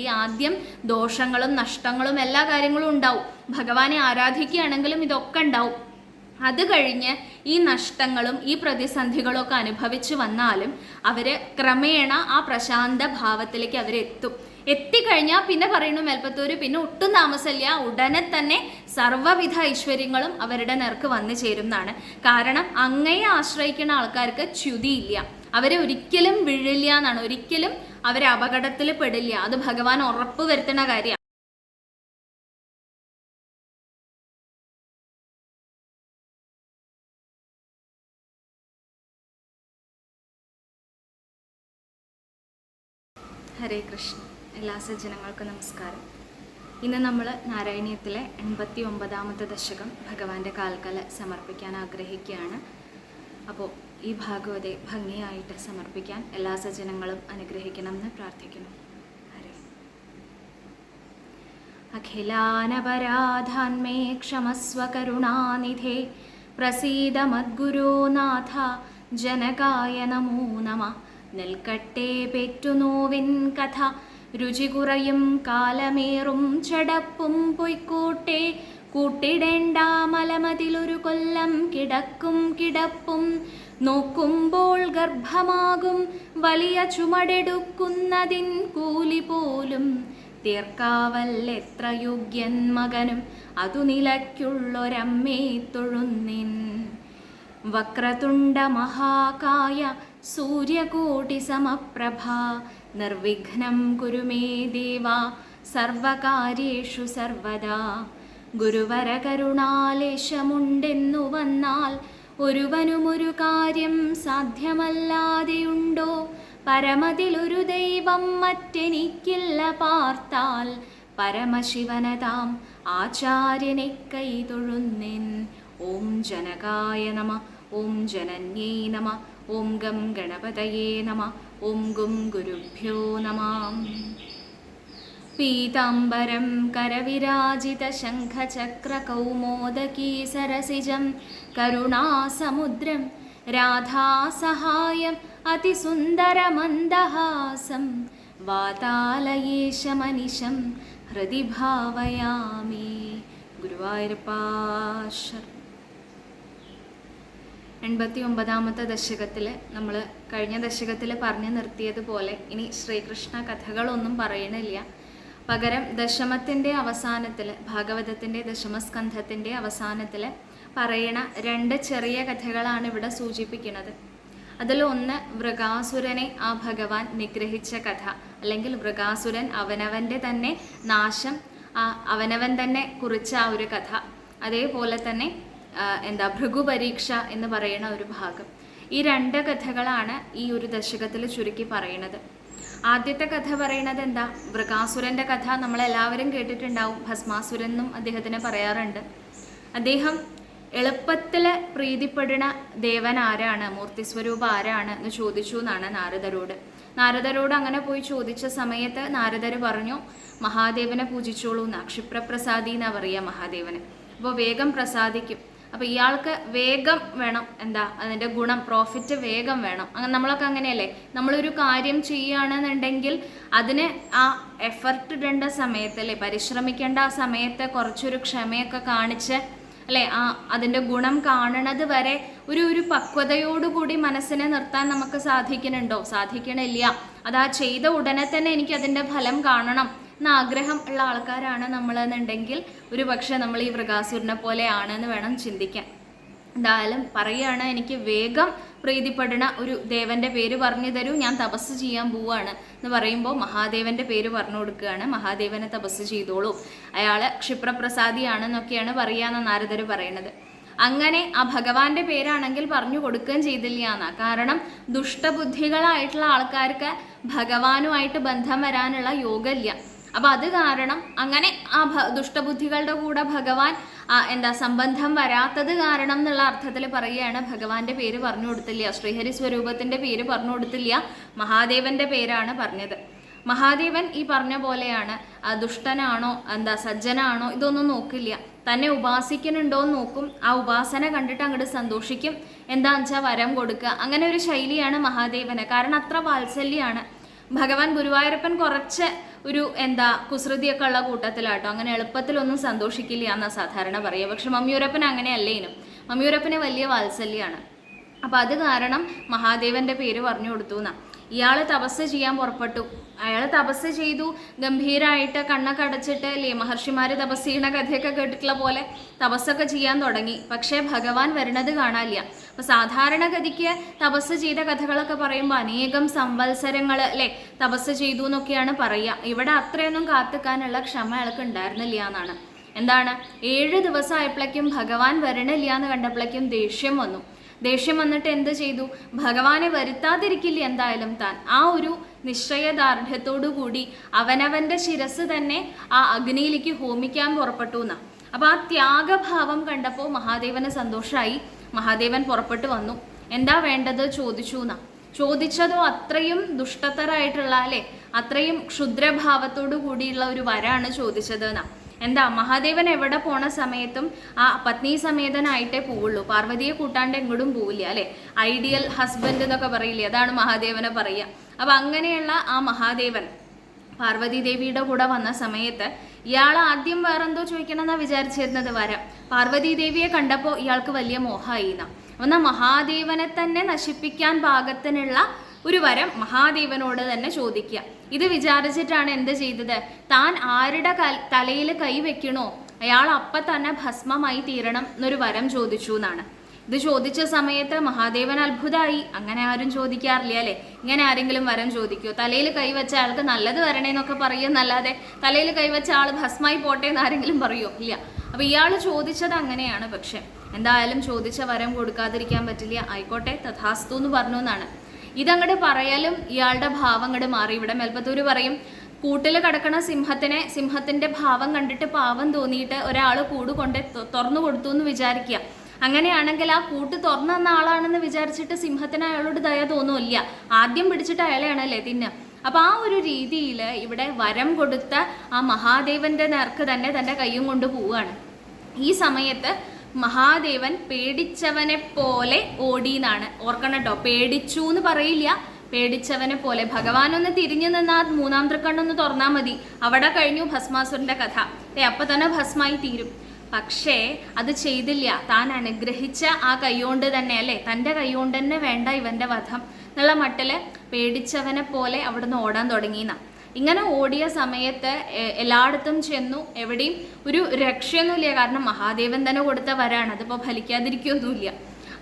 ഈ ആദ്യം ദോഷങ്ങളും നഷ്ടങ്ങളും എല്ലാ കാര്യങ്ങളും ഉണ്ടാവും. ഭഗവാനെ ആരാധിക്കുകയാണെങ്കിലും ഇതൊക്കെ ഉണ്ടാവും. അത് കഴിഞ്ഞ് ഈ നഷ്ടങ്ങളും ഈ പ്രതിസന്ധികളും ഒക്കെ അനുഭവിച്ചു വന്നാലും അവർ ക്രമേണ ആ പ്രശാന്ത ഭാവത്തിലേക്ക് അവരെത്തും എത്തിക്കഴിഞ്ഞാൽ പിന്നെ പറയുന്നു മേൽപ്പത്തൂര് പിന്നെ ഒട്ടും താമസമില്ല. ഉടനെ തന്നെ സർവവിധ ഐശ്വര്യങ്ങളും അവരുടെ നേർക്ക് വന്നു ചേരുന്നതാണ്. കാരണം അങ്ങയെ ആശ്രയിക്കുന്ന ആൾക്കാർക്ക് ച്യുതിയില്ല അവരെ ഒരിക്കലും വീഴില്ല എന്നാണ്. ഒരിക്കലും അവരെ അപകടത്തിൽ പെടില്ല. അത് ഭഗവാൻ ഉറപ്പ് വരുത്തുന്ന കാര്യമാണ് ഹരേ കൃഷ്ണ. എല്ലാ സജ്ജനങ്ങൾക്കും നമസ്കാരം. ഇന്ന് നമ്മൾ നാരായണീയത്തിലെ എൺപത്തി ഒമ്പതാമത്തെ ദശകം ഭഗവാന്റെ കാൽക്കല സമർപ്പിക്കാൻ ആഗ്രഹിക്കുകയാണ്. അപ്പോൾ ഈ ഭാഗവതെ ഭംഗിയായിട്ട് സമർപ്പിക്കാൻ എല്ലാ സജ്ജനങ്ങളും അനുഗ്രഹിക്കണമെന്ന് പ്രാർത്ഥിക്കുന്നു. അഖിലാനപരാധാന്മേ ക്ഷമസ്വ കരുണാനിധേ പ്രസീദ മദ്ഗുരോ ജനകായ നമോ നമ. നിൽക്കട്ടെ പെറ്റുനോവിൻ കഥ. രുചി കുറയും കാലമേറും ചടപ്പും പൊയ്ക്കോട്ടെ. കൂട്ടിടേണ്ട മലമതിലൊരു കൊല്ലം കിടക്കും കിടപ്പും. നോക്കുമ്പോൾ ഗർഭമാകും. വലിയ ചുമടെടുക്കുന്നതിൻ കൂലി പോലും തീർക്കാവൽ എത്ര യോഗ്യൻ മകനും. അതു നിലയ്ക്കുള്ളൊരമ്മേ തൊഴുന്നിൻ. വക്രതുണ്ട മഹാകായ സൂര്യകോടി സമപ്രഭ. നിർവിഘ്നം കുരുമേ ദേവ സർവകാര്യേഷു സർവദാ. ഗുരുവര കരുണാലേശമുണ്ടെന്നു വന്നാൽ ഒരുവനുമൊരു കാര്യം സാധ്യമല്ലാതെയുണ്ടോ പരമതിലൊരു ദൈവം മറ്റെനിക്കില്ല പാർത്താൽ പരമശിവനതാം ആചാര്യനെ കൈതൊഴുന്നിൻ ഓം ജനകായ നമ ഓം ജനന്യേ നമ ഓം ഗം ഗണപതയേ നമ ഓം ഗും ഗുരുഭ്യോ നമാം പീതാംബരം करविराजितशङ्खचक्रकौमोदकी सरसिजं കരുണാസമുദ്രം രാധാസഹായം അതിസുന്ദരമന്ദഹാസം വാതാലയേശമനിശം ഹൃദി ഭാവയാമേ ഗുരുവായൂരപ്പാശർ എൺപത്തി ഒമ്പതാമത്തെ ദശകത്തിൽ നമ്മൾ കഴിഞ്ഞ ദശകത്തിൽ പറഞ്ഞു നിർത്തിയതുപോലെ ഇനി ശ്രീകൃഷ്ണ കഥകളൊന്നും പറയണില്ല. പകരം ദശമത്തിന്റെ അവസാനത്തിൽ ഭാഗവതത്തിന്റെ ദശമസ്കന്ധത്തിന്റെ അവസാനത്തിൽ പറയണ രണ്ട് ചെറിയ കഥകളാണ് ഇവിടെ സൂചിപ്പിക്കുന്നത്. അതിലൊന്ന് വൃഗാസുരനെ ആ ഭഗവാൻ നിഗ്രഹിച്ച കഥ അല്ലെങ്കിൽ വൃഗാസുരൻ അവനവന്റെ തന്നെ നാശം അവനവൻ തന്നെ കുറിച്ച ആ ഒരു കഥ. അതേപോലെ തന്നെ എന്താ എന്താ ഭൃഗുപരീക്ഷ എന്ന് പറയുന്ന ഒരു ഭാഗം. ഈ രണ്ട് കഥകളാണ് ഈ ഒരു ദശകത്തിൽ ചുരുക്കി പറയുന്നത്. ആദ്യത്തെ കഥ പറയുന്നത് എന്താ? വൃകാസുരന്റെ കഥ നമ്മളെല്ലാവരും കേട്ടിട്ടുണ്ടാവും. ഭസ്മാസുരൻ എന്നും അദ്ദേഹത്തിന് പറയാറുണ്ട്. അദ്ദേഹം എളുപ്പത്തിൽ പ്രീതിപ്പെടുന്ന ദേവൻ ആരാണ് മൂർത്തി മൂർത്തിസ്വരൂപം ആരാണ് എന്ന് ചോദിച്ചു എന്നാണ് നാരദരോട്. നാരദരോട് അങ്ങനെ പോയി ചോദിച്ച സമയത്ത് നാരദർ പറഞ്ഞു മഹാദേവനെ പൂജിച്ചോളൂ എന്നാ ക്ഷിപ്രപ്രസാദി എന്നാ പറയുക മഹാദേവന്. അപ്പോൾ വേഗം പ്രസാദിക്കും. അപ്പോൾ ഇയാൾക്ക് വേഗം വേണം എന്താ അതിന്റെ ഗുണം പ്രോഫിറ്റ് വേഗം വേണം. അങ്ങനെ നമ്മളൊക്കെ അങ്ങനെയല്ലേ? നമ്മളൊരു കാര്യം ചെയ്യുകയാണെന്നുണ്ടെങ്കിൽ അതിന് ആ എഫർട്ട് ഇടേണ്ട സമയത്ത് അല്ലേ പരിശ്രമിക്കേണ്ട ആ സമയത്ത് കുറച്ചൊരു ക്ഷമയൊക്കെ കാണിച്ച് അല്ലേ? ആ അതിന്റെ ഗുണം കാണണത് വരെ ഒരു ഒരു പക്വതയോടുകൂടി മനസ്സിനെ നിർത്താൻ നമുക്ക് സാധിക്കുന്നുണ്ടോ? സാധിക്കണില്ല. അത് ആ ചെയ്ത ഉടനെ തന്നെ എനിക്ക് അതിന്റെ ഫലം കാണണം എന്ന ആഗ്രഹം ഉള്ള ആൾക്കാരാണ് നമ്മളെന്നുണ്ടെങ്കിൽ ഒരു പക്ഷേ നമ്മൾ ഈ മൃഗാസുരനെ പോലെയാണെന്ന് വേണം ചിന്തിക്കാൻ. എന്തായാലും പറയുകയാണ് എനിക്ക് വേഗം പ്രീതിപ്പെടുന്ന ഒരു ദേവന്റെ പേര് പറഞ്ഞു തരൂ ഞാൻ തപസ് ചെയ്യാൻ പോവാണ് എന്ന് പറയുമ്പോൾ മഹാദേവന്റെ പേര് പറഞ്ഞു കൊടുക്കുകയാണ്. മഹാദേവനെ തപസ് ചെയ്തോളൂ. അയാൾ ക്ഷിപ്രപ്രസാദിയാണെന്നൊക്കെയാണ് പറയാന്ന് നാരദർ പറയണത് അങ്ങനെ ആ ഭഗവാന്റെ പേരാണെങ്കിൽ പറഞ്ഞു കൊടുക്കുകയും ചെയ്തില്ല എന്നാ. കാരണം ദുഷ്ടബുദ്ധികളായിട്ടുള്ള ആൾക്കാർക്ക് ഭഗവാനുമായിട്ട് ബന്ധം വരാനുള്ള യോഗമില്ല. അപ്പൊ അത് കാരണം അങ്ങനെ ആ ദുഷ്ടബുദ്ധികളുടെ കൂടെ ഭഗവാൻ എന്താ സംബന്ധം വരാത്തത് കാരണം എന്നുള്ള അർത്ഥത്തിൽ പറയുകയാണ്. ഭഗവാന്റെ പേര് പറഞ്ഞു കൊടുത്തില്ല. ശ്രീഹരി സ്വരൂപത്തിന്റെ പേര് പറഞ്ഞു കൊടുത്തില്ല. മഹാദേവന്റെ പേരാണ് പറഞ്ഞത്. മഹാദേവൻ ഈ പറഞ്ഞ പോലെയാണ്. ദുഷ്ടനാണോ എന്താ സജ്ജനാണോ ഇതൊന്നും നോക്കില്ല. തന്നെ ഉപാസിക്കുന്നുണ്ടോ എന്ന് നോക്കും. ആ ഉപാസന കണ്ടിട്ട് അങ്ങോട്ട് സന്തോഷിക്കും. എന്താ വെച്ചാൽ വരം കൊടുക്കുക അങ്ങനെ ഒരു ശൈലിയാണ് മഹാദേവന്. കാരണം അത്ര വാത്സല്യാണ്. ഭഗവാൻ ഗുരുവായൂരപ്പൻ കുറച്ച് ഒരു എന്താ കുസൃതിയൊക്കെ ഉള്ള കൂട്ടത്തിലാട്ടോ. അങ്ങനെ എളുപ്പത്തിലൊന്നും സന്തോഷിക്കില്ല എന്നാ സാധാരണ പറയുക. പക്ഷെ മമ്മിയൂരപ്പൻ അങ്ങനെയല്ലേനും മമ്മിയൂരപ്പന് വലിയ വാത്സല്യമാണ് അപ്പോൾ അത് കാരണം മഹാദേവന്റെ പേര് പറഞ്ഞു കൊടുത്തു എന്നാ ഇയാൾ തപസ് ചെയ്യാൻ പുറപ്പെട്ടു. അയാൾ തപസ് ചെയ്തു. ഗംഭീരമായിട്ട് കണ്ണൊക്കെ അടച്ചിട്ട് അല്ലേ മഹർഷിമാർ തപസ് ചെയ്യണ കഥയൊക്കെ കേട്ടിട്ടുള്ള പോലെ തപസ്സൊക്കെ ചെയ്യാൻ തുടങ്ങി. പക്ഷേ ഭഗവാൻ വരണത് കാണാനില്ല. അപ്പോൾ സാധാരണഗതിക്ക് തപസ് ചെയ്ത കഥകളൊക്കെ പറയുമ്പോൾ അനേകം സംവത്സരങ്ങൾ അല്ലേ തപസ് ചെയ്തു എന്നൊക്കെയാണ് പറയുക. ഇവിടെ അത്രയൊന്നും കാത്തുക്കാനുള്ള ക്ഷമ അയാൾക്ക് ഉണ്ടായിരുന്നില്ല എന്നാണ്. എന്താണ്? ഏഴ് ദിവസമായപ്പോഴേക്കും ഭഗവാൻ വരണില്ല എന്ന് കണ്ടപ്പോഴേക്കും ദേഷ്യം വന്നു. ദേഷ്യം വന്നിട്ട് എന്ത് ചെയ്തു? ഭഗവാനെ വരുത്താതിരിക്കില്ല എന്തായാലും താൻ. ആ ഒരു നിശ്ചയദാർഢ്യത്തോടു കൂടി അവനവന്റെ ശിരസ് തന്നെ ആ അഗ്നിയിലേക്ക് ഹോമിക്കാൻ പുറപ്പെട്ടു എന്നാ. അപ്പൊ ആ ത്യാഗഭാവം കണ്ടപ്പോൾ മഹാദേവന് സന്തോഷമായി മഹാദേവൻ പുറപ്പെട്ടു വന്നു. എന്താ വേണ്ടത് ചോദിച്ചു എന്നാ. ചോദിച്ചതോ അത്രയും ദുഷ്ടത്തരായിട്ടുള്ള അല്ലെ? അത്രയും ക്ഷുദ്രഭാവത്തോടു കൂടിയുള്ള ഒരു വരാണ് ചോദിച്ചത് എന്നാ. എന്താ മഹാദേവൻ എവിടെ പോണ സമയത്തും ആ പത്നി സമേതനായിട്ടേ പോവുള്ളൂ. പാർവതിയെ കൂട്ടാണ്ട് എങ്ങോട്ടും പോവില്ല അല്ലെ? ഐഡിയൽ ഹസ്ബൻഡ് എന്നൊക്കെ പറയില്ലേ അതാണ് മഹാദേവനെ പറയുക. അപ്പൊ അങ്ങനെയുള്ള ആ മഹാദേവൻ പാർവതി ദേവിയുടെ കൂടെ വന്ന സമയത്ത് ഇയാൾ ആദ്യം വേറെന്തോ ചോദിക്കണമെന്നാ വിചാരിച്ചിരുന്നത് വരാം. പാർവതി ദേവിയെ കണ്ടപ്പോൾ ഇയാൾക്ക് വലിയ മോഹമായി എന്നാ മഹാദേവനെ തന്നെ നശിപ്പിക്കാൻ പാകത്തിനുള്ള ഒരു വരം മഹാദേവനോട് തന്നെ ചോദിക്കുക. ഇത് വിചാരിച്ചിട്ടാണ് എന്ത് ചെയ്തത്? താൻ ആരുടെ തലയിൽ കൈ വെക്കണോ? അയാൾ അപ്പം തന്നെ ഭസ്മമായി തീരണം എന്നൊരു വരം ചോദിച്ചു എന്നാണ്. ഇത് ചോദിച്ച സമയത്ത് മഹാദേവൻ അത്ഭുതമായി അങ്ങനെ ആരും ചോദിക്കാറില്ല അല്ലേ? ഇങ്ങനെ ആരെങ്കിലും വരം ചോദിക്കുമോ തലയിൽ കൈവച്ച ആൾക്ക് നല്ലത് വരണേന്നൊക്കെ പറയുമെന്നല്ലാതെ തലയിൽ കൈവച്ച ആൾ ഭസ്മായി പോട്ടെ എന്ന് ആരെങ്കിലും പറയുമോ ഇല്ല. അപ്പൊ ഇയാൾ ചോദിച്ചത് അങ്ങനെയാണ് പക്ഷെ. എന്തായാലും ചോദിച്ച വരം കൊടുക്കാതിരിക്കാൻ പറ്റില്ല. ആയിക്കോട്ടെ തഥാസ്തു എന്ന് പറഞ്ഞു എന്നാണ്. ഇതങ്ങോട്ട് പറയാലും ഇയാളുടെ ഭാവം അങ്ങോട്ട് മാറി. ഇവിടെ മേൽപ്പത്തൂര് പറയും കൂട്ടിൽ കിടക്കണ സിംഹത്തിനെ സിംഹത്തിന്റെ ഭാവം കണ്ടിട്ട് പാവം തോന്നിയിട്ട് ഒരാൾ കൂട് കൊണ്ട് തുറന്നു കൊടുത്തു എന്ന് വിചാരിക്കുക അങ്ങനെയാണെങ്കിൽ ആ കൂട്ട് തുറന്നു തന്ന ആളാണെന്ന് വിചാരിച്ചിട്ട് സിംഹത്തിന് അയാളോട് ദയ തോന്നുമില്ല ആദ്യം പിടിച്ചിട്ട് അയാളെയാണല്ലേ തിന്ന. അപ്പൊ ആ ഒരു രീതിയിൽ ഇവിടെ വരം കൊടുത്ത ആ മഹാദേവന്റെ നേർക്ക് തന്നെ തന്റെ കൈയും കൊണ്ട് പോവുകയാണ് ഈ സമയത്ത് മഹാദേവൻ പേടിച്ചവനെ പോലെ ഓടിയെന്നാണ്. ഓർക്കണം കേട്ടോ പേടിച്ചു എന്ന് പറയില്ല. പേടിച്ചവനെ പോലെ. ഭഗവാൻ ഒന്ന് തിരിഞ്ഞു നിന്നാൽ മൂന്നാം തൃക്കണ്ണൊന്ന് തുറന്നാൽ മതി. അവിടെ കഴിഞ്ഞു ഭസ്മാസുരന്റെ കഥ. ഏ അപ്പൊ തന്നെ ഭസ്മായി തീരും. പക്ഷേ അത് ചെയ്തില്ല. താൻ അനുഗ്രഹിച്ച ആ കൈകൊണ്ട് തന്നെ അല്ലേ? തന്റെ കൈകൊണ്ട് തന്നെ വേണ്ട ഇവന്റെ വധം. എന്നുള്ള മട്ടിൽ പേടിച്ചവനെ പോലെ അവിടുന്ന് ഓടാൻ തുടങ്ങിയെന്നാ. ഇങ്ങനെ ഓടിയ സമയത്ത് എല്ലായിടത്തും ചെന്നു. എവിടെയും ഒരു രക്ഷയൊന്നുമില്ല. കാരണം മഹാദേവൻ തന്നെ കൊടുത്ത വരാണ് അതിപ്പോൾ ഫലിക്കാതിരിക്കൊന്നുമില്ല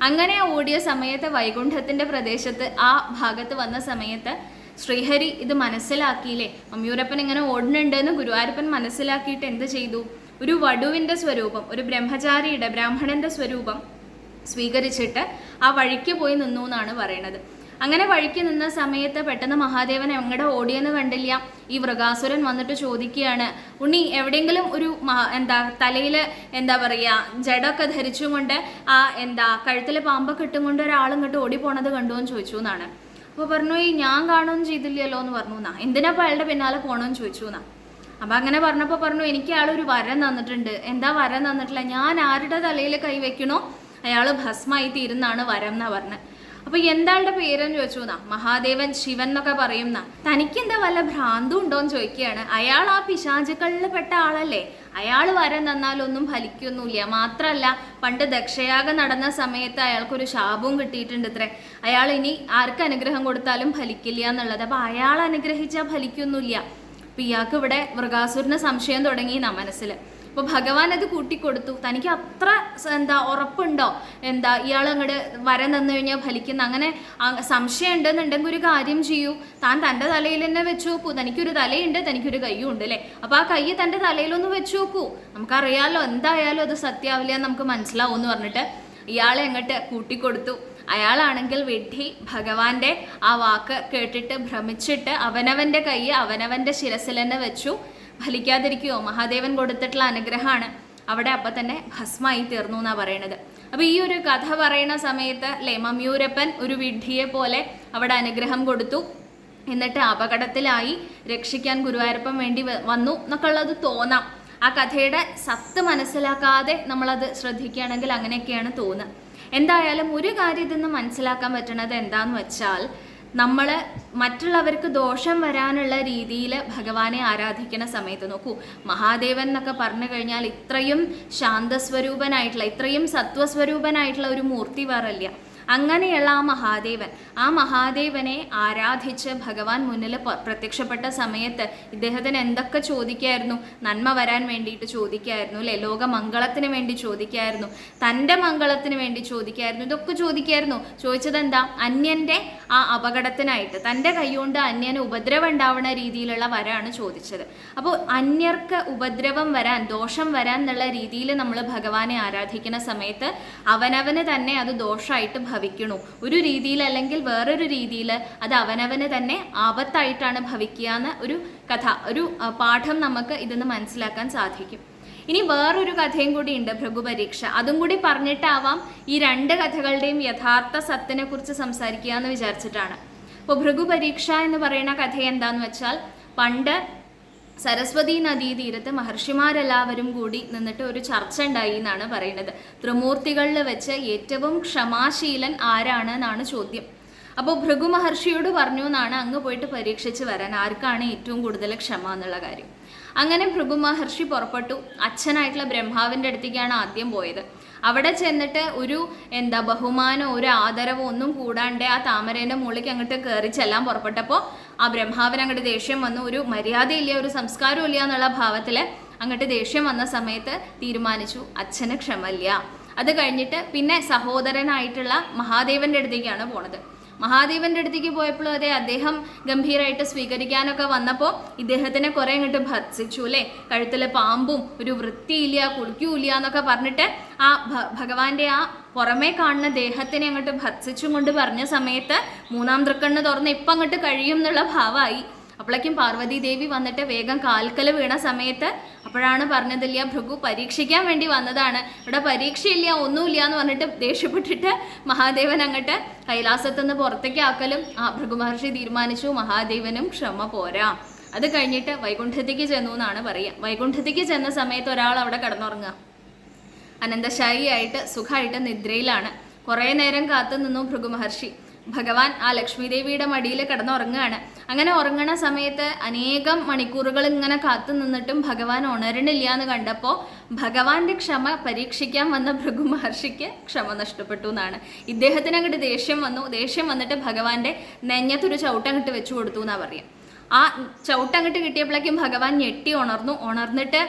അങ്ങനെ ഓടിയ സമയത്ത് വൈകുണ്ഠത്തിന്റെ പ്രദേശത്ത് ആ ഭാഗത്ത് വന്ന സമയത്ത് ശ്രീഹരി ഇത് മനസ്സിലാക്കിയില്ലേ? മമ്മിയൂരപ്പൻ ഇങ്ങനെ ഓടുന്നുണ്ടെന്ന് ഗുരുവായൂരപ്പൻ മനസ്സിലാക്കിയിട്ട് എന്ത് ചെയ്തു? ഒരു വടുവിന്റെ സ്വരൂപം ഒരു ബ്രഹ്മചാരിയുടെ ബ്രാഹ്മണന്റെ സ്വരൂപം സ്വീകരിച്ചിട്ട് ആ വഴിക്ക് പോയി നിന്നു എന്നാണ് പറയണത് അങ്ങനെ വഴിക്ക് നിന്ന സമയത്ത് പെട്ടെന്ന് മഹാദേവൻ എങ്ങടെ ഓടിയെന്ന് കണ്ടില്ല. ഈ വൃഗാസുരൻ വന്നിട്ട് ചോദിക്കുകയാണ് ഉണ്ണി എവിടെയെങ്കിലും ഒരു എന്താ തലയിൽ എന്താ പറയുക ജഡമൊക്കെ ധരിച്ചുകൊണ്ട് ആ എന്താ കഴുത്തിൽ പാമ്പൊക്കെ ഇട്ടുകൊണ്ട് ഒരാൾ ഇങ്ങോട്ട് ഓടി പോണത് കണ്ടു എന്ന് ചോദിച്ചു എന്നാണ്. അപ്പോൾ പറഞ്ഞു ഈ ഞാൻ കാണുകയും ചെയ്തില്ലല്ലോ എന്ന് പറഞ്ഞു എന്നാ. എന്തിനാ അപ്പോൾ അയാളുടെ പിന്നാലെ പോകണമെന്ന് ചോദിച്ചു എന്നാ. അപ്പം അങ്ങനെ പറഞ്ഞപ്പോൾ പറഞ്ഞു എനിക്ക് അയാൾ ഒരു വരം തന്നിട്ടുണ്ട്. എന്താ വരം തന്നിട്ടില്ല? ഞാൻ ആരുടെ തലയിൽ കൈവയ്ക്കണോ അയാൾ ഭസ്മായി തീരുന്നാണ് വരം എന്നാ പറഞ്ഞത് അപ്പൊ എന്താളുടെ പേരെന്ന് ചോദിച്ചു മഹാദേവൻ ശിവൻ എന്നൊക്കെ പറയുന്ന. തനിക്കെന്താ വല്ല ഭ്രാന്തും ഉണ്ടോന്ന് ചോദിക്കുകയാണ്. അയാൾ ആ പിശാചുക്കളിൽ പെട്ട ആളല്ലേ? അയാൾ വരം തന്നാലൊന്നും ഫലിക്കൊന്നുമില്ല. മാത്രമല്ല പണ്ട് ദക്ഷയാഗം നടന്ന സമയത്ത് അയാൾക്കൊരു ശാപവും കിട്ടിയിട്ടുണ്ട് ഇത്രേ അയാൾ ഇനി ആർക്ക് അനുഗ്രഹം കൊടുത്താലും ഫലിക്കില്ല എന്നുള്ളത്. അപ്പൊ അയാൾ അനുഗ്രഹിച്ചാൽ ഫലിക്കൊന്നുമില്ല. അപ്പൊ ഇയാൾക്ക് ഇവിടെ മൃഗാസുരന് സംശയം തുടങ്ങി എന്നാ മനസ്സിൽ അപ്പൊ ഭഗവാൻ അത് കൂട്ടിക്കൊടുത്തു. തനിക്ക് അത്ര എന്താ ഉറപ്പുണ്ടോ? എന്താ ഇയാൾ അങ്ങോട്ട് വര നിന്നു കഴിഞ്ഞാൽ ഫലിക്കുന്ന. അങ്ങനെ സംശയം ഉണ്ടെന്നുണ്ടെങ്കിൽ ഒരു കാര്യം ചെയ്യൂ. താൻ തന്റെ തലയിൽ തന്നെ വെച്ച് നോക്കൂ. തനിക്കൊരു തലയുണ്ട് തനിക്കൊരു കയ്യും ഉണ്ട് അല്ലേ? അപ്പൊ ആ കൈ തന്റെ തലയിലൊന്ന് വെച്ച് നോക്കൂ. നമുക്കറിയാലോ എന്തായാലും അത് സത്യാവില്ല നമുക്ക് മനസ്സിലാവും എന്ന് പറഞ്ഞിട്ട് ഇയാളെ അങ്ങോട്ട് കൂട്ടിക്കൊടുത്തു. അയാളാണെങ്കിൽ വിഡ്ഢി ഭഗവാന്റെ ആ വാക്ക് കേട്ടിട്ട് ഭ്രമിച്ചിട്ട് അവനവന്റെ കൈ അവനവന്റെ ശിരസിൽ തന്നെ വെച്ചു. ഫലിക്കാതിരിക്കുമോ മഹാദേവൻ കൊടുത്തിട്ടുള്ള അനുഗ്രഹമാണ് അവിടെ അപ്പം തന്നെ ഭസ്മായി തീർന്നു എന്നാണ് പറയണത്. അപ്പോൾ ഈ ഒരു കഥ പറയുന്ന സമയത്ത് അല്ലേ മമ്യൂരപ്പൻ ഒരു വിഡ്ഢിയെ പോലെ അവിടെ അനുഗ്രഹം കൊടുത്തു. എന്നിട്ട് അപകടത്തിലായി രക്ഷിക്കാൻ ഗുരുവായൂരപ്പൻ വേണ്ടി വന്നു എന്നൊക്കെ ഉള്ളത് തോന്നാം. ആ കഥയുടെ സത്ത് മനസ്സിലാക്കാതെ നമ്മളത് ശ്രദ്ധിക്കുകയാണെങ്കിൽ അങ്ങനെയൊക്കെയാണ് തോന്നുക. എന്തായാലും ഒരു കാര്യം നിന്ന് മനസ്സിലാക്കാൻ പറ്റണത് എന്താന്ന് വെച്ചാൽ നമ്മൾ മറ്റുള്ളവർക്ക് ദോഷം വരാനുള്ള രീതിയിൽ ഭഗവാനെ ആരാധിക്കുന്ന സമയത്ത് നോക്കൂ. മഹാദേവൻ എന്നൊക്കെ പറഞ്ഞു കഴിഞ്ഞാൽ ഇത്രയും ശാന്തസ്വരൂപനായിട്ടുള്ള ഇത്രയും സത്വസ്വരൂപനായിട്ടുള്ള ഒരു മൂർത്തി വേറല്ല അങ്ങനെയുള്ള ആ മഹാദേവൻ. ആ മഹാദേവനെ ആരാധിച്ച് ഭഗവാൻ മുന്നിൽ പ്രത്യക്ഷപ്പെട്ട സമയത്ത് ഇദ്ദേഹത്തിന് എന്തൊക്കെ ചോദിക്കായിരുന്നു? നന്മ വരാൻ വേണ്ടിയിട്ട് ചോദിക്കായിരുന്നു അല്ലെ? ലോകമംഗളത്തിന് വേണ്ടി ചോദിക്കായിരുന്നു തന്റെ മംഗളത്തിന് വേണ്ടി ചോദിക്കായിരുന്നു ഇതൊക്കെ ചോദിക്കായിരുന്നു. ചോദിച്ചത് എന്താ അന്യന്റെ ആ അപകടത്തിനായിട്ട് തന്റെ കൈകൊണ്ട് അന്യന് ഉപദ്രവം ഉണ്ടാവുന്ന രീതിയിലുള്ള വരാണ് ചോദിച്ചത്. അപ്പോൾ അന്യർക്ക് ഉപദ്രവം വരാൻ ദോഷം വരാൻ എന്നുള്ള രീതിയിൽ നമ്മൾ ഭഗവാനെ ആരാധിക്കുന്ന സമയത്ത് അവനവന് തന്നെ അത് ദോഷമായിട്ട് ഭവിക്കണു. ഒരു രീതിയിൽ അല്ലെങ്കിൽ വേറൊരു രീതിയിൽ അത് അവനവന് തന്നെ ആപത്തായിട്ടാണ് ഭവിക്കുക എന്ന ഒരു കഥ ഒരു പാഠം നമുക്ക് ഇതിന്ന് മനസ്സിലാക്കാൻ സാധിക്കും. ഇനി വേറൊരു കഥയും കൂടി ഉണ്ട് ഭൃഗു പരീക്ഷ. അതും കൂടി പറഞ്ഞിട്ടാവാം ഈ രണ്ട് കഥകളുടെയും യഥാർത്ഥ സത്തിനെ കുറിച്ച് സംസാരിക്കുക എന്ന് വിചാരിച്ചിട്ടാണ്. അപ്പോൾ ഭൃഗു പരീക്ഷ എന്ന് പറയുന്ന കഥ എന്താന്ന് വെച്ചാൽ പണ്ട് സരസ്വതി നദീ തീരത്ത് മഹർഷിമാരെല്ലാവരും കൂടി നിന്നിട്ട് ഒരു ചർച്ച ഉണ്ടായി എന്നാണ് പറയുന്നത്. ത്രിമൂർത്തികളിൽ വെച്ച് ഏറ്റവും ക്ഷമാശീലൻ ആരാണ് എന്നാണ് ചോദ്യം. അപ്പോൾ ഭൃഗു മഹർഷിയോട് പറഞ്ഞു എന്നാണ് അങ്ങ് പോയിട്ട് പരീക്ഷിച്ച് വരാൻ ആർക്കാണ് ഏറ്റവും കൂടുതൽ ക്ഷമ എന്നുള്ള കാര്യം. അങ്ങനെ ഭൃഗു മഹർഷി പുറപ്പെട്ടു. അച്ഛനായിട്ടുള്ള ബ്രഹ്മാവിന്റെ അടുത്തേക്കാണ് ആദ്യം പോയത്. അവിടെ ചെന്നിട്ട് ഒരു എന്താ ബഹുമാനോ ഒരു ആദരവോ ഒന്നും കൂടാണ്ട് ആ താമരേന്റെ മുകളിലേക്ക് അങ്ങോട്ട് കയറി ചെല്ലാൻ പുറപ്പെട്ടപ്പോൾ ആ ബ്രഹ്മാവിന് അങ്ങോട്ട് ദേഷ്യം വന്നു. ഒരു മര്യാദയില്ല ഒരു സംസ്കാരം ഇല്ല എന്നുള്ള ഭാവത്തിൽ അങ്ങോട്ട് ദേഷ്യം വന്ന സമയത്ത് തീരുമാനിച്ചു അച്ഛന് ക്ഷമല്ല അത് കഴിഞ്ഞിട്ട് പിന്നെ സഹോദരനായിട്ടുള്ള മഹാദേവന്റെ അടുത്തേക്കാണ് പോണത്. മഹാദേവന്റെ അടുത്തേക്ക് പോയപ്പോഴും അതെ അദ്ദേഹം ഗംഭീരമായിട്ട് സ്വീകരിക്കാനൊക്കെ വന്നപ്പോൾ ഇദ്ദേഹത്തിനെ കുറെ അങ്ങോട്ട് ഭർത്തിച്ചു അല്ലേ കഴുത്തിൽ പാമ്പും ഒരു വൃത്തിയില്ല കുളിക്കൂല എന്നൊക്കെ പറഞ്ഞിട്ട് ആ ഭഗവാന്റെ ആ പുറമേ കാണുന്ന ദേഹത്തിനെ അങ്ങോട്ട് ഭർത്തിച്ചും കൊണ്ട് പറഞ്ഞ സമയത്ത് മൂന്നാം തൃക്കണ്ണ് തുറന്ന് ഇപ്പം അങ്ങോട്ട് കഴിയും എന്നുള്ള ഭാവമായി അപ്പോഴേക്കും പാർവതി ദേവി വന്നിട്ട് വേഗം കാൽക്കൽ വീണ സമയത്ത് അപ്പോഴാണ് പറഞ്ഞതില്ല ഭൃഗു പരീക്ഷിക്കാൻ വേണ്ടി വന്നതാണ്. ഇവിടെ പരീക്ഷയില്ല ഒന്നുമില്ല എന്ന് പറഞ്ഞിട്ട് ദേഷ്യപ്പെട്ടിട്ട് മഹാദേവൻ അങ്ങോട്ട് കൈലാസത്തുനിന്ന് പുറത്തേക്ക് ആക്കലും. ആ ഭൃഗു മഹർഷി തീരുമാനിച്ചു മഹാദേവനും ക്ഷമ പോരാ. അത് കഴിഞ്ഞിട്ട് വൈകുണ്ഠത്തേക്ക് ചെന്നു എന്നാണ് പറയുക. വൈകുണ്ഠത്തേക്ക് ചെന്ന സമയത്ത് ഒരാൾ അവിടെ കിടന്നുറങ്ങുക. അനന്തശായിയായിട്ട് സുഖമായിട്ട് നിദ്രയിലാണ്. കുറേ നേരം കാത്തു നിന്നു ഭൃഗു മഹർഷി. ഭഗവാൻ ആ ലക്ഷ്മി ദേവിയുടെ മടിയിൽ കിടന്നുറങ്ങുകയാണ്. അങ്ങനെ ഉറങ്ങണ സമയത്ത് അനേകം മണിക്കൂറുകൾ ഇങ്ങനെ കാത്തു നിന്നിട്ടും ഭഗവാൻ ഉണരണില്ല എന്ന് കണ്ടപ്പോൾ ഭഗവാന്റെ ക്ഷമ പരീക്ഷിക്കാൻ വന്ന ഭൃഗു മഹർഷിക്ക് ക്ഷമ നഷ്ടപ്പെട്ടു എന്നാണ്. ഇദ്ദേഹത്തിന് അങ്ങോട്ട് ദേഷ്യം വന്നു. ദേഷ്യം വന്നിട്ട് ഭഗവാന്റെ നെഞ്ഞത്തൊരു ചവിട്ടം ചവിട്ടങ്ങോട്ട് വെച്ചു കൊടുത്തു എന്നാ പറയാം. ആ ചവിട്ടം ചവിട്ടങ്ങോട്ട് കിട്ടിയപ്പോഴേക്കും ഭഗവാൻ ഞെട്ടി ഉണർന്നു. ഉണർന്നിട്ട്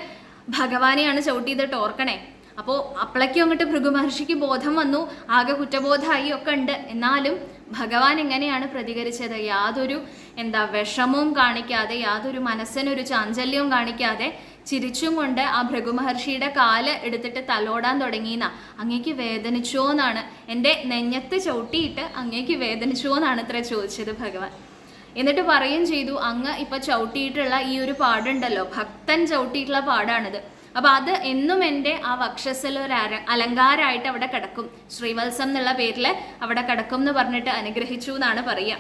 ഭഗവാനെയാണ് ചവിട്ടിയതിട്ട് ഓർക്കണേ. അപ്പോൾ അപ്പളയ്ക്കും അങ്ങോട്ട് ഭൃഗുമഹർഷിക്ക് ബോധം വന്നു ആകെ കുറ്റബോധമായി ഒക്കെ ഉണ്ട്. എന്നാലും ഭഗവാൻ എങ്ങനെയാണ് പ്രതികരിച്ചത്? യാതൊരു എന്താ വിഷമവും കാണിക്കാതെ യാതൊരു മനസ്സിനൊരു ചാഞ്ചല്യവും കാണിക്കാതെ ചിരിച്ചും കൊണ്ട് ആ ഭൃഗുമഹർഷിയുടെ കാൽ എടുത്തിട്ട് തലോടാൻ തുടങ്ങിയെന്ന. അങ്ങേക്ക് വേദനിച്ചോ എന്നാണ്. എന്റെ നെഞ്ഞത്ത് ചവിട്ടിയിട്ട് അങ്ങേക്ക് വേദനിച്ചോ എന്നാണ് ഇത്ര ചോദിച്ചത് ഭഗവാൻ. എന്നിട്ട് പറയും ചെയ്തു അങ്ങ് ഇപ്പൊ ചവിട്ടിയിട്ടുള്ള ഈ ഒരു പാടുണ്ടല്ലോ ഭക്തൻ ചവിട്ടിയിട്ടുള്ള പാടാണിത്. അപ്പൊ അത് എന്നും എന്റെ ആ വക്ഷസിൽ ഒരു അര അലങ്കാരമായിട്ട് അവിടെ കിടക്കും. ശ്രീവത്സം എന്നുള്ള പേരിൽ അവിടെ കിടക്കും എന്ന് പറഞ്ഞിട്ട് അനുഗ്രഹിച്ചു എന്നാണ് പറയുക.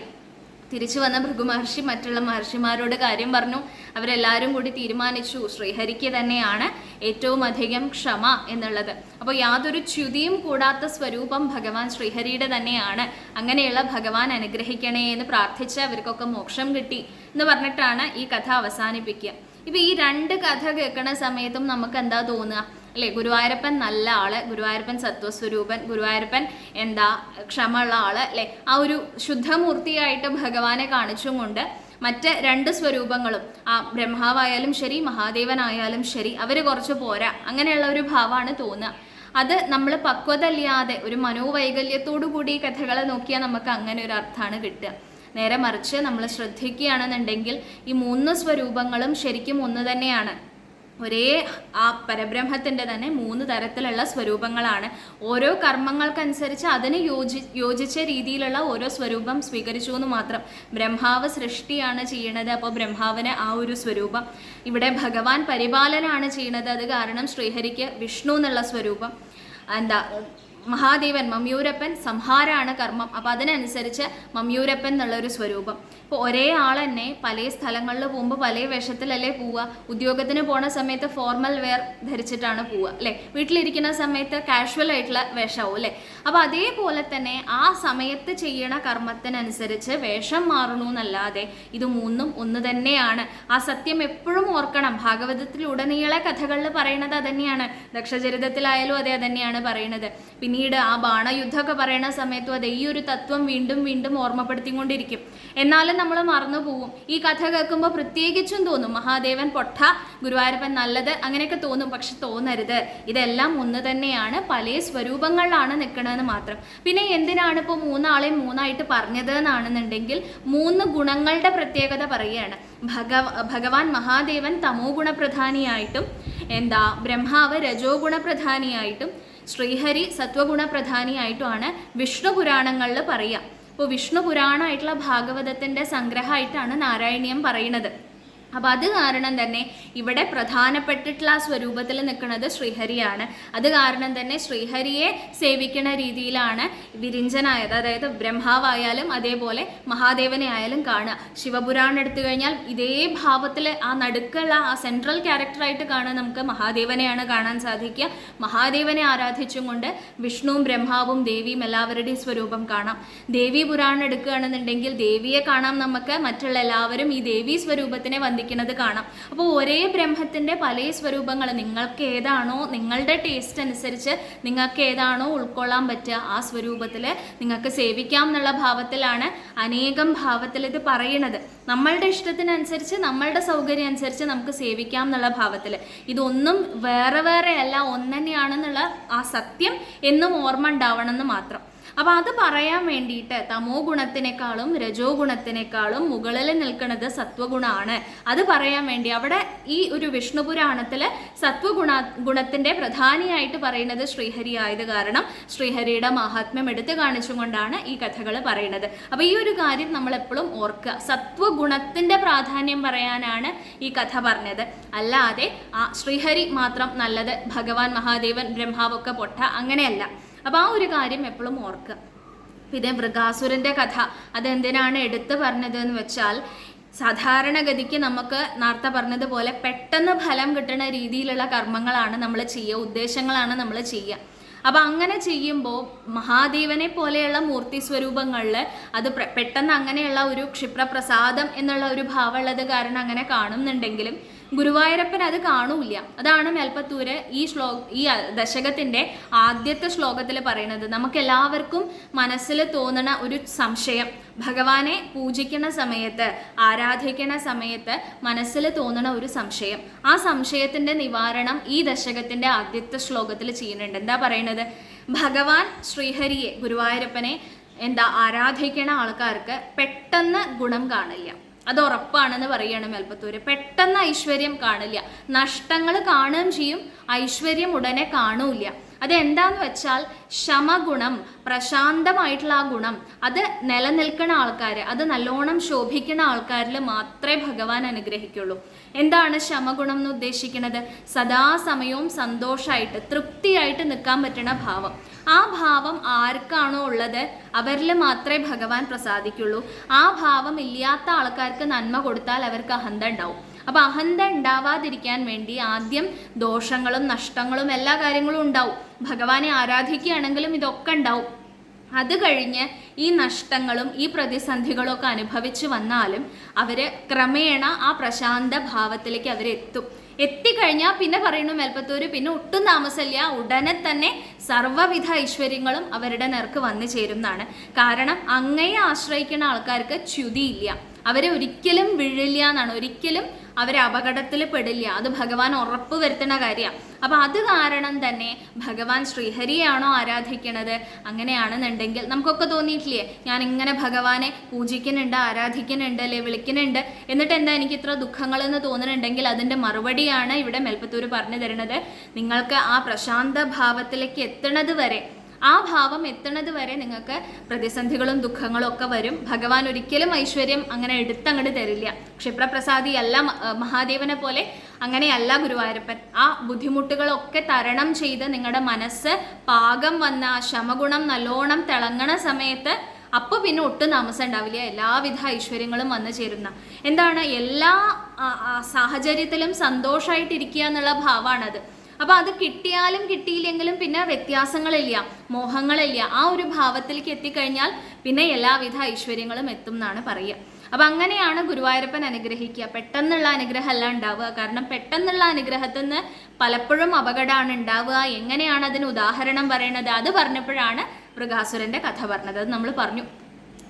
തിരിച്ചു വന്ന ഭൃഗു മഹർഷി മറ്റുള്ള മഹർഷിമാരോട് കാര്യം പറഞ്ഞു. അവരെല്ലാവരും കൂടി തീരുമാനിച്ചു ശ്രീഹരിക്ക് തന്നെയാണ് ഏറ്റവും അധികം ക്ഷമ എന്നുള്ളത്. അപ്പോൾ യാതൊരു ച്യുതിയും കൂടാത്ത സ്വരൂപം ഭഗവാൻ ശ്രീഹരിയുടെ തന്നെയാണ്. അങ്ങനെയുള്ള ഭഗവാൻ അനുഗ്രഹിക്കണേ എന്ന് പ്രാർത്ഥിച്ച് അവർക്കൊക്കെ മോക്ഷം കിട്ടി എന്ന് പറഞ്ഞിട്ടാണ് ഈ കഥ അവസാനിപ്പിക്കുക. ഇപ്പൊ ഈ രണ്ട് കഥ കേൾക്കണ സമയത്തും നമുക്ക് എന്താ തോന്നുക? അല്ലേ ഗുരുവായൂരപ്പൻ നല്ല ആൾ ഗുരുവായൂരപ്പൻ സത്വസ്വരൂപൻ ഗുരുവായൂരപ്പൻ എന്താ ക്ഷമയുള്ള ആൾ അല്ലേ? ആ ഒരു ശുദ്ധമൂർത്തിയായിട്ട് ഭഗവാനെ കാണിച്ചും കൊണ്ട് മറ്റ് രണ്ട് സ്വരൂപങ്ങളും ആ ബ്രഹ്മാവായാലും ശരി മഹാദേവനായാലും ശരി അവർ കുറച്ച് പോരാ. അങ്ങനെയുള്ള ഒരു ഭാവമാണ് തോന്നുക. അത് നമ്മൾ പക്വതല്ലാതെ ഒരു മനോവൈകല്യത്തോടു കൂടി കഥകളെ നോക്കിയാൽ നമുക്ക് അങ്ങനെ ഒരു അർത്ഥമാണ് കിട്ടുക. നേരെ മറിച്ച് നമ്മൾ ശ്രദ്ധിക്കുകയാണെന്നുണ്ടെങ്കിൽ ഈ മൂന്ന് സ്വരൂപങ്ങളും ശരിക്കും ഒന്ന് തന്നെയാണ്. ഒരേ ആ പരബ്രഹ്മത്തിന്റെ തന്നെ മൂന്ന് തരത്തിലുള്ള സ്വരൂപങ്ങളാണ്. ഓരോ കർമ്മങ്ങൾക്കനുസരിച്ച് അതിന് യോജി യോജിച്ച രീതിയിലുള്ള ഓരോ സ്വരൂപം സ്വീകരിച്ചു എന്ന് മാത്രം. ബ്രഹ്മാവ് സൃഷ്ടിയാണ് ചെയ്യണത് അപ്പോൾ ബ്രഹ്മാവിന് ആ ഒരു സ്വരൂപം. ഇവിടെ ഭഗവാൻ പരിപാലനാണ് ചെയ്യണത് അത് കാരണം ശ്രീഹരിക്ക് വിഷ്ണു എന്നുള്ള സ്വരൂപം. എന്താ? മഹാദേവൻ മമ്യൂരപ്പൻ സംഹാരാണ് കർമ്മം. അപ്പം അതിനനുസരിച്ച് മമ്യൂരപ്പൻ എന്നുള്ളൊരു സ്വരൂപം. ഇപ്പോൾ ഒരേ ആൾ തന്നെ പല സ്ഥലങ്ങളിൽ പോകുമ്പോൾ പല വേഷത്തിലല്ലേ പോവുക? ഉദ്യോഗത്തിന് പോണ സമയത്ത് ഫോർമൽ വെയർ ധരിച്ചിട്ടാണ് പോവുക അല്ലേ? വീട്ടിലിരിക്കുന്ന സമയത്ത് കാഷ്വൽ ആയിട്ടുള്ള വേഷമാവും അല്ലേ? അപ്പോൾ അതേപോലെ തന്നെ ആ സമയത്ത് ചെയ്യണ കർമ്മത്തിനനുസരിച്ച് വേഷം മാറണു എന്നല്ലാതെ ഇത് മൂന്നും ഒന്ന് തന്നെയാണ്. ആ സത്യം എപ്പോഴും ഓർക്കണം. ഭാഗവതത്തിലുടനീളെ കഥകളിൽ പറയുന്നത് അതന്നെയാണ്. ദക്ഷചരിതത്തിലായാലും അതെ തന്നെയാണ് പറയുന്നത് പിന്നീട് ആ ബാണയുദ്ധമൊക്കെ പറയുന്ന സമയത്തും അതെ ഈ ഒരു തത്വം വീണ്ടും വീണ്ടും ഓർമ്മപ്പെടുത്തിക്കൊണ്ടിരിക്കും. എന്നാലും നമ്മൾ മറന്നു പോവും. ഈ കഥ കേൾക്കുമ്പോൾ പ്രത്യേകിച്ചും തോന്നും. മഹാദേവൻ പൊട്ട ഗുരുവായൂരപ്പൻ നല്ലത് അങ്ങനെയൊക്കെ തോന്നും. പക്ഷെ തോന്നരുത്. ഇതെല്ലാം ഒന്ന് തന്നെയാണ്. പല സ്വരൂപങ്ങളിലാണ് നിൽക്കണമെന്ന് മാത്രം. പിന്നെ എന്തിനാണ് ഇപ്പോൾ മൂന്നാളെയും മൂന്നായിട്ട് പറഞ്ഞത് എന്നാണെന്നുണ്ടെങ്കിൽ മൂന്ന് ഗുണങ്ങളുടെ പ്രത്യേകത പറയുകയാണ്. ഭഗവ ഭഗവാൻ മഹാദേവൻ തമോ ഗുണപ്രധാനിയായിട്ടും എന്താ ബ്രഹ്മാവ് രജോ ഗുണപ്രധാനിയായിട്ടും ശ്രീഹരി സത്വഗുണപ്രധാനിയായിട്ടുമാണ് വിഷ്ണു പുരാണങ്ങളിൽ പറയുക. അപ്പോൾ വിഷ്ണു പുരാണമായിട്ടുള്ള ഭാഗവതത്തിന്റെ സംഗ്രഹമായിട്ടാണ് നാരായണീയം പറയുന്നത്. അപ്പം അത് കാരണം തന്നെ ഇവിടെ പ്രധാനപ്പെട്ടിട്ടുള്ള സ്വരൂപത്തിൽ നിൽക്കുന്നത് ശ്രീഹരിയാണ്. അത് കാരണം തന്നെ ശ്രീഹരിയെ സേവിക്കുന്ന രീതിയിലാണ് വിരിഞ്ചനായത്. അതായത് ബ്രഹ്മാവായാലും അതേപോലെ മഹാദേവനെ ആയാലും കാണുക. ശിവപുരാണം എടുത്തു കഴിഞ്ഞാൽ ഇതേ ഭാവത്തിൽ ആ നടുക്കുള്ള ആ സെൻട്രൽ ക്യാരക്ടറായിട്ട് കാണാൻ നമുക്ക് മഹാദേവനെയാണ് കാണാൻ സാധിക്കുക. മഹാദേവനെ ആരാധിച്ചും കൊണ്ട് വിഷ്ണുവും ബ്രഹ്മാവും ദേവിയും എല്ലാവരുടെയും സ്വരൂപം കാണാം. ദേവി പുരാണം എടുക്കുകയാണെന്നുണ്ടെങ്കിൽ ദേവിയെ കാണാം നമുക്ക്. മറ്റുള്ള എല്ലാവരും ഈ ദേവി സ്വരൂപത്തിനെ വന്ദിക്കുന്നത് കാണാം. അപ്പോൾ ഒരേ ബ്രഹ്മത്തിന്റെ പല സ്വരൂപങ്ങൾ നിങ്ങൾക്ക് ഏതാണോ നിങ്ങളുടെ ടേസ്റ്റ് അനുസരിച്ച് നിങ്ങൾക്ക് ഏതാണോ ഉൾക്കൊള്ളാൻ പറ്റുക ആ സ്വരൂപത്തിൽ നിങ്ങൾക്ക് സേവിക്കാം എന്നുള്ള ഭാവത്തിലാണ് അനേകം ഭാവത്തിൽ ഇത് പറയുന്നത്. നമ്മളുടെ ഇഷ്ടത്തിനനുസരിച്ച് നമ്മളുടെ സൗകര്യം അനുസരിച്ച് നമുക്ക് സേവിക്കാം എന്നുള്ള ഭാവത്തിൽ. ഇതൊന്നും വേറെ വേറെ അല്ല ഒന്നെന്നെയാണെന്നുള്ള ആ സത്യം എന്നും ഓർമ്മ ഉണ്ടാവണം എന്ന് മാത്രം. അപ്പോൾ അത് പറയാൻ വേണ്ടിയിട്ട് തമോ ഗുണത്തിനേക്കാളും രജോ ഗുണത്തിനേക്കാളും മുകളിൽ നിൽക്കുന്നത് സത്വഗുണമാണ്. അത് പറയാൻ വേണ്ടി അവിടെ ഈ ഒരു വിഷ്ണു പുരാണത്തിൽ സത്വഗുണ ഗുണത്തിന്റെ പ്രധാനിയായിട്ട് പറയുന്നത് ശ്രീഹരി ആയത് കാരണം ശ്രീഹരിയുടെ മഹാത്മ്യം എടുത്തു കാണിച്ചുകൊണ്ടാണ് ഈ കഥകൾ പറയുന്നത്. അപ്പോൾ ഈ ഒരു കാര്യം നമ്മൾ എപ്പോഴും ഓർക്കുക. സത്വഗുണത്തിന്റെ പ്രാധാന്യം പറയാനാണ് ഈ കഥ പറഞ്ഞത്. അല്ലാതെ ആ ശ്രീഹരി മാത്രം നല്ലത് ഭഗവാൻ മഹാദേവൻ ബ്രഹ്മാവൊക്കെ പൊട്ട അങ്ങനെയല്ല. അപ്പോൾ ആ ഒരു കാര്യം എപ്പോഴും ഓർക്കുക. പിന്നെ മൃഗാസുരന്റെ കഥ അതെന്തിനാണ് എടുത്തു പറഞ്ഞത് എന്ന് വെച്ചാൽ സാധാരണഗതിക്ക് നമുക്ക് നേരത്തെ പറഞ്ഞതുപോലെ പെട്ടെന്ന് ഫലം കിട്ടുന്ന രീതിയിലുള്ള കർമ്മങ്ങളാണ് നമ്മൾ ചെയ്യുക ഉദ്ദേശങ്ങളാണ് നമ്മൾ ചെയ്യുക. അപ്പോൾ അങ്ങനെ ചെയ്യുമ്പോൾ മഹാദേവനെ പോലെയുള്ള മൂർത്തി സ്വരൂപങ്ങളിൽ അത് പെട്ടെന്ന് അങ്ങനെയുള്ള ഒരു ക്ഷിപ്രപ്രസാദം എന്നുള്ള ഒരു ഭാവമുള്ളത് കാരണം അങ്ങനെ കാണുന്നുണ്ടെങ്കിലും ഗുരുവായൂരപ്പൻ അത് കാണൂല അതാണ് മേൽപ്പത്തൂര് ഈ ശ്ലോ ഈ ദശകത്തിന്റെ ആദ്യത്തെ ശ്ലോകത്തിൽ പറയുന്നത്. നമുക്ക് എല്ലാവർക്കും മനസ്സിൽ തോന്നണ ഒരു സംശയം. ഭഗവാനെ പൂജിക്കുന്ന സമയത്ത് ആരാധിക്കുന്ന സമയത്ത് മനസ്സിൽ തോന്നണ ഒരു സംശയം. ആ സംശയത്തിന്റെ നിവാരണം ഈ ദശകത്തിന്റെ ആദ്യത്തെ ശ്ലോകത്തിൽ ചെയ്യുന്നുണ്ട്. എന്താ പറയുന്നത്? ഭഗവാൻ ശ്രീഹരിയെ ഗുരുവായൂരപ്പനെ എന്താ ആരാധിക്കണ ആൾക്കാർക്ക് പെട്ടെന്ന് ഗുണം കാണില്ല. അത് ഉറപ്പാണെന്ന് പറയുകയാണ് മേൽപ്പത്തൂര്. പെട്ടെന്ന് ഐശ്വര്യം കാണില്ല. നഷ്ടങ്ങൾ കാണുകയും ചെയ്യും. ഐശ്വര്യം ഉടനെ കാണൂല അതെന്താന്ന് വെച്ചാൽ ശമഗുണം പ്രശാന്തമായിട്ടുള്ള ആ ഗുണം അത് നിലനിൽക്കുന്ന ആൾക്കാർ അത് നല്ലോണം ശോഭിക്കുന്ന ആൾക്കാരിൽ മാത്രമേ ഭഗവാൻ അനുഗ്രഹിക്കുള്ളൂ. എന്താണ് ശമഗുണം എന്ന് ഉദ്ദേശിക്കുന്നത് സദാസമയവും സന്തോഷമായിട്ട് തൃപ്തിയായിട്ട് നിൽക്കാൻ പറ്റുന്ന ഭാവം. ആ ഭാവം ആർക്കാണോ ഉള്ളത്? അവരിൽ മാത്രമേ ഭഗവാൻ പ്രസാദിക്കുള്ളൂ. ആ ഭാവം ഇല്ലാത്ത ആൾക്കാർക്ക് നന്മ കൊടുത്താൽ അവർക്ക് അഹന്ത ഉണ്ടാവും. അപ്പൊ അഹന്ത ഉണ്ടാവാതിരിക്കാൻ വേണ്ടി ആദ്യം ദോഷങ്ങളും നഷ്ടങ്ങളും എല്ലാ കാര്യങ്ങളും ഉണ്ടാവും. ഭഗവാനെ ആരാധിക്കുകയാണെങ്കിലും ഇതൊക്കെ ഉണ്ടാവും. അത് കഴിഞ്ഞ് ഈ നഷ്ടങ്ങളും ഈ പ്രതിസന്ധികളും ഒക്കെ അനുഭവിച്ചു വന്നാലും അവർ ക്രമേണ ആ പ്രശാന്ത ഭാവത്തിലേക്ക് അവരെത്തും എത്തിക്കഴിഞ്ഞാൽ പിന്നെ പറയുന്നു മേൽപ്പത്തൂര് പിന്നെ ഒട്ടും താമസമില്ല. ഉടനെ തന്നെ സർവവിധ ഐശ്വര്യങ്ങളും അവരുടെ നേർക്ക് വന്നു ചേരുന്നതാണ്. കാരണം അങ്ങയെ ആശ്രയിക്കുന്ന ആൾക്കാർക്ക് ച്യുതിയില്ല അവരെ ഒരിക്കലും വീഴില്ല എന്നാണ്. ഒരിക്കലും അവരെ അപകടത്തിൽ പെടില്ല. അത് ഭഗവാൻ ഉറപ്പ് വരുത്തുന്ന കാര്യമാണ്. അപ്പം അത് കാരണം തന്നെ ഭഗവാൻ ശ്രീഹരിയാണോ ആരാധിക്കണത്? അങ്ങനെയാണെന്നുണ്ടെങ്കിൽ നമുക്കൊക്കെ തോന്നിയിട്ടില്ലേ ഞാൻ ഇങ്ങനെ ഭഗവാനെ പൂജിക്കുന്നുണ്ട് ആരാധിക്കുന്നുണ്ട് അല്ലെ വിളിക്കുന്നുണ്ട്? എന്നിട്ട് എന്താ എനിക്ക് ഇത്ര ദുഃഖങ്ങളെന്ന് തോന്നുന്നുണ്ടെങ്കിൽ അതിന്റെ മറുപടിയാണ് ഇവിടെ മെൽപ്പത്തൂർ പറഞ്ഞു തരുന്നത്. നിങ്ങൾക്ക് ആ പ്രശാന്ത ഭാവത്തിലേക്ക് എത്തണത് വരെ ആ ഭാവം എത്തുന്നത് വരെ നിങ്ങൾക്ക് പ്രതിസന്ധികളും ദുഃഖങ്ങളും ഒക്കെ വരും. ഭഗവാൻ ഒരിക്കലും ഐശ്വര്യം അങ്ങനെ എടുത്തങ്ങോട്ട് തരില്ല. ക്ഷിപ്രപ്രസാദി അല്ല മഹാദേവനെ പോലെ അങ്ങനെയല്ല ഗുരുവായൂരപ്പൻ. ആ ബുദ്ധിമുട്ടുകളൊക്കെ തരണം ചെയ്ത് നിങ്ങളുടെ മനസ്സ് പാകം വന്ന ശമഗുണം നല്ലോണം തിളങ്ങണ സമയത്ത് അപ്പോൾ പിന്നെ ഒട്ടും താമസം ഉണ്ടാവില്ല. എല്ലാവിധ ഐശ്വര്യങ്ങളും വന്നു ചേരുന്ന. എന്താണ്? എല്ലാ സാഹചര്യത്തിലും സന്തോഷമായിട്ടിരിക്കുക എന്നുള്ള ഭാവമാണത് അപ്പോൾ അത് കിട്ടിയാലും കിട്ടിയില്ലെങ്കിലും പിന്നെ വ്യത്യാസങ്ങളില്ല മോഹങ്ങളില്ല. ആ ഒരു ഭാവത്തിലേക്ക് എത്തിക്കഴിഞ്ഞാൽ പിന്നെ എല്ലാവിധ ഐശ്വര്യങ്ങളും എത്തും എന്നാണ് പറയുക. അപ്പം അങ്ങനെയാണ് ഗുരുവായൂരപ്പൻ അനുഗ്രഹിക്കുക. പെട്ടെന്നുള്ള അനുഗ്രഹമല്ല ഉണ്ടാവുക. കാരണം പെട്ടെന്നുള്ള അനുഗ്രഹത്തിൽ നിന്ന് പലപ്പോഴും അപകടമാണ് ഉണ്ടാവുക. എങ്ങനെയാണ് അതിന് ഉദാഹരണം പറയണത് അത് പറഞ്ഞപ്പോഴാണ് മൃഗാസുരന്റെ കഥ പറഞ്ഞത്. അത് നമ്മൾ പറഞ്ഞു.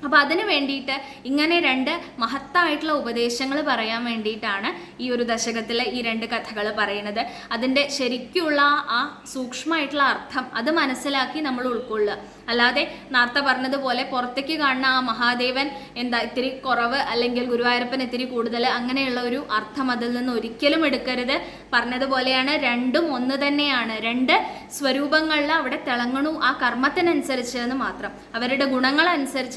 അപ്പോൾ അതിന് വേണ്ടിയിട്ട് ഇങ്ങനെ രണ്ട് മഹത്തായിട്ടുള്ള ഉപദേശങ്ങൾ പറയാൻ വേണ്ടിയിട്ടാണ് ഈ ഒരു ദശകത്തിലെ ഈ രണ്ട് കഥകൾ പറയുന്നത്. അതിന്റെ ശരിക്കുള്ള ആ സൂക്ഷ്മമായിട്ടുള്ള അർത്ഥം അത് മനസ്സിലാക്കി നമ്മൾ ഉൾക്കൊള്ളുക. അല്ലാതെ നേരത്തെ പറഞ്ഞതുപോലെ പുറത്തേക്ക് കാണുന്ന ആ മഹാദേവൻ എന്താ ഇത്തിരി കുറവ് അല്ലെങ്കിൽ ഗുരുവായൂരപ്പൻ ഇത്തിരി കൂടുതൽ അങ്ങനെയുള്ള ഒരു അർത്ഥം അതിൽ നിന്ന് ഒരിക്കലും എടുക്കരുത്. പറഞ്ഞതുപോലെയാണ് രണ്ടും ഒന്ന് തന്നെയാണ്. രണ്ട് സ്വരൂപങ്ങളിൽ അവിടെ തിളങ്ങണു ആ കർമ്മത്തിനനുസരിച്ചതെന്ന് മാത്രം. അവരുടെ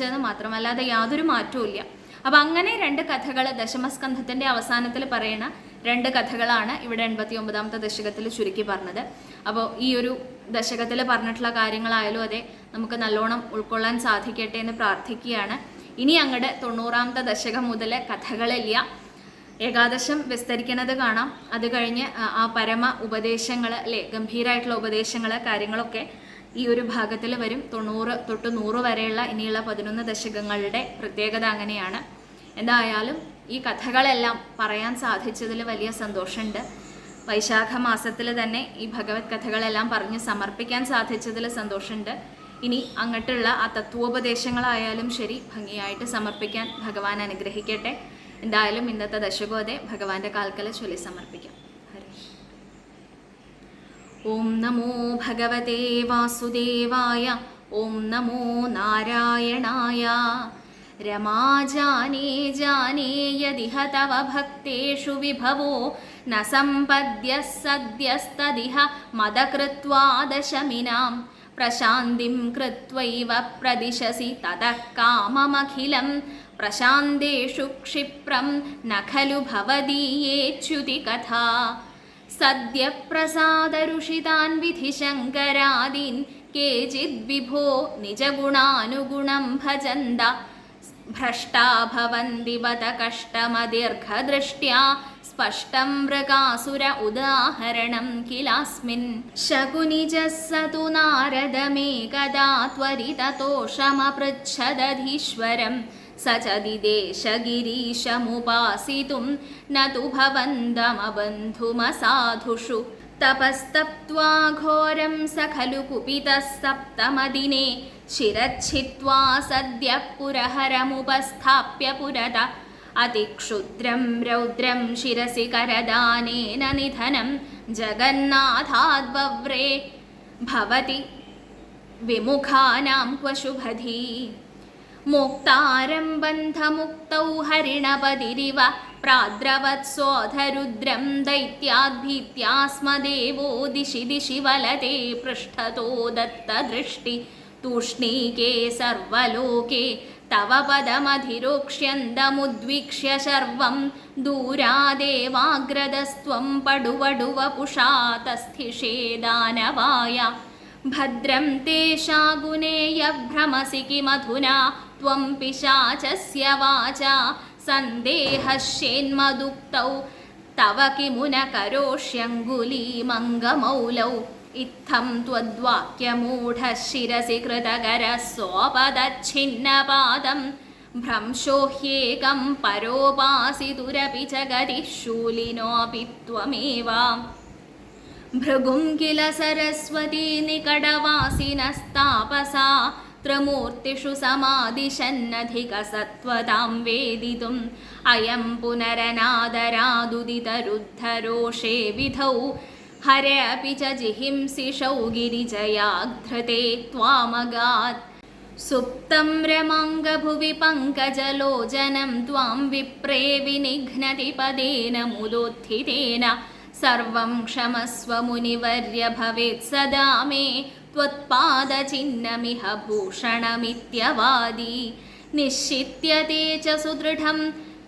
എന്ന് മാത്രം. അല്ലാതെ യാതൊരു മാറ്റവും ഇല്ല അപ്പം അങ്ങനെ രണ്ട് കഥകൾ ദശമസ്കന്ധത്തിന്റെ അവസാനത്തിൽ പറയുന്ന രണ്ട് കഥകളാണ് ഇവിടെ എൺപത്തി ഒമ്പതാമത്തെ ദശകത്തിൽ ചുരുക്കി പറഞ്ഞത്. അപ്പോൾ ഈ ഒരു ദശകത്തിൽ പറഞ്ഞിട്ടുള്ള കാര്യങ്ങളായാലും അതെ നമുക്ക് നല്ലോണം ഉൾക്കൊള്ളാൻ സാധിക്കട്ടെ എന്ന് പ്രാർത്ഥിക്കുകയാണ്. ഇനി അങ്ങോട്ട് തൊണ്ണൂറാമത്തെ ദശകം മുതൽ കഥകളില്ല. ഏകാദശം വിസ്തരിക്കുന്നത് കാണാം. അത് കഴിഞ്ഞ് ആ- പരമ ഉപദേശങ്ങൾ അല്ലേ ഗംഭീരമായിട്ടുള്ള ഉപദേശങ്ങൾ കാര്യങ്ങളൊക്കെ ഈ ഒരു ഭാഗത്തിൽ വരും. തൊണ്ണൂറ് തൊട്ട് നൂറ് വരെയുള്ള ഇനിയുള്ള പതിനൊന്ന് ദശകങ്ങളുടെ പ്രത്യേകത അങ്ങനെയാണ്. എന്തായാലും ഈ കഥകളെല്ലാം പറയാൻ സാധിച്ചതിൽ വലിയ സന്തോഷമുണ്ട്. വൈശാഖ മാസത്തിൽ തന്നെ ഈ ഭഗവത് കഥകളെല്ലാം പറഞ്ഞ് സമർപ്പിക്കാൻ സാധിച്ചതിൽ സന്തോഷമുണ്ട്. ഇനി അങ്ങോട്ടുള്ള ആ തത്വോപദേശങ്ങളായാലും ശരി ഭംഗിയായിട്ട് സമർപ്പിക്കാൻ ഭഗവാൻ അനുഗ്രഹിക്കട്ടെ. എന്തായാലും ഇന്നത്തെ ദശകോതെ ഭഗവാന്റെ കാൽക്കല ചൊല്ലി സമർപ്പിക്കാം. ഓം നമോ ഭഗവതേ വാസുദേവായ ഓം നമോ നാരായണായ രമാജാനേ ജാനേ യതിഹ തവ ഭക്തേഷു വിഭവോ ന സമ്പദ്യ സദ്യസ്തദിഹ മദകൃത്വാ ദശമിനാം പ്രശാന്തിം കൃത്വൈവ പ്രദിശസി തതഃ കാമമഖിലം. പ്രശാന്തേഷു ക്ഷിപ്രം ന ഖലു ഭവദീയേച്യുതി കഥാ. സദ്യപ്രസാദരുഷിതാൻ വിധിശങ്കരാദീൻ. കേചിദ്വിഭോ നിജഗുണാനുഗുണം ഭജന്ത. भ्रष्टा भवन्ति वद कष्टमदीर्घदृष्ट्या स्पष्टं मृगासुर उदाहरणं किलास्मिन् शकुनिजः स तु नारदमेकदा त्वरिततोषमपृच्छदधीश्वरं स च दिदेशगिरीशमुपासितुं न तु भवन्तमबन्धुमसाधुषु तपस्तप्त्वा घोरं स खलु कुपितः सप्तमदिने शिरच्छित्वा सद्यः पुरहरमुपस्थाप्य पुरत अतिक्षुद्रं रौद्रं शिरसि करदानेन निधनं जगन्नाथाद्वव्रे भवति विमुखानां क्व മുക്താരം ബന്ധമുക്തൗ ഹരിണപതിരിവ പ്രാദ്രവത്സോധരുദ്രം ദൈത്യാദ്ഭീത്യാസ്മദേവോ ദിശി ദിശി വലതേ പൃഷ്ഠതോ ദത്തദൃഷ്ടി. തൂഷ്ണീകേ സർവലോകേ തവ പദമധിരോക്ഷ്യന്തമുദ്വീക്ഷ്യ ശർവം ദൂരാദേവാഗ്രതസ്ത്വം പടുവടുവ പുഷാതസ്ഥിഷേ ദാനവായ. ഭദ്രം തേ ഭ്രമസി കിമധുന त्वं पिशाचस्य वाचा सन्देहश्येन्मदुक्तौ तव किमु न करोष्यङ्गुलीमङ्गमौलौ इत्थं त्वद्वाक्यमूढः शिरसि कृतकरः सोपदच्छिन्नपादं भ्रंशो ह्येकं परोपासितुरपि च गतिः शूलिनोऽपि त्वमेव भृगुं किल सरस्वती निकटवासिनस्तापसा ത്രിമൂർത്തിഷു സമാദിശന്നധികസത്വതാം വേദിതും. അയം പുനരനാദരാദുദിതരുദ്ധരോഷേ വിധൗ. ഹരപി ച ജിഹിംസിഷൗ ഗിരിജയാഘ്രതേ ത്വാമഗാത്. സുപ്തം രമാംഗഭുവി പങ്കജലോചനം ത്വാം വിപ്രേ വിനിഘ്നതി പദേന മുദോത്ഥിതേന സർവം ക്ഷമസ്വ മുനിവർയ ഭവേത് സദാ മേ त्वत्पादचिह्नमिह भूषणमित्यवादी निश्चित्य ते च सुदृढं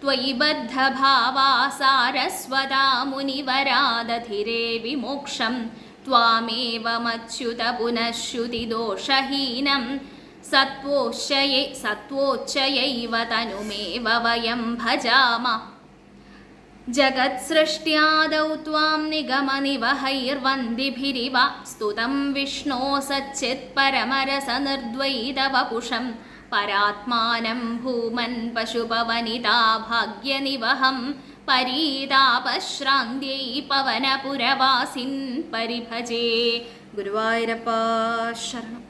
त्वयि बद्धभावा सारस्वता मुनिवरादधिरे विमोक्षं त्वामेवमच्युत पुनः श्रुतिदोषहीनं सत्वोच्चये सत्वोच्चयैव तनुमेव वयं भजाम जगत्सृष्ट्यादौ त्वां निगमनिवहैर्वन्दिभिरिव स्तुतं विष्णो सच्चित्परमरसनिर्द्वैतवपुषं परात्मानं भूमन् पशुपवनिता भाग्यनिवहं परीतापश्रान्त्यै पवनपुरवासिन् परिभजे गुरुवायूरप्पा शरणम्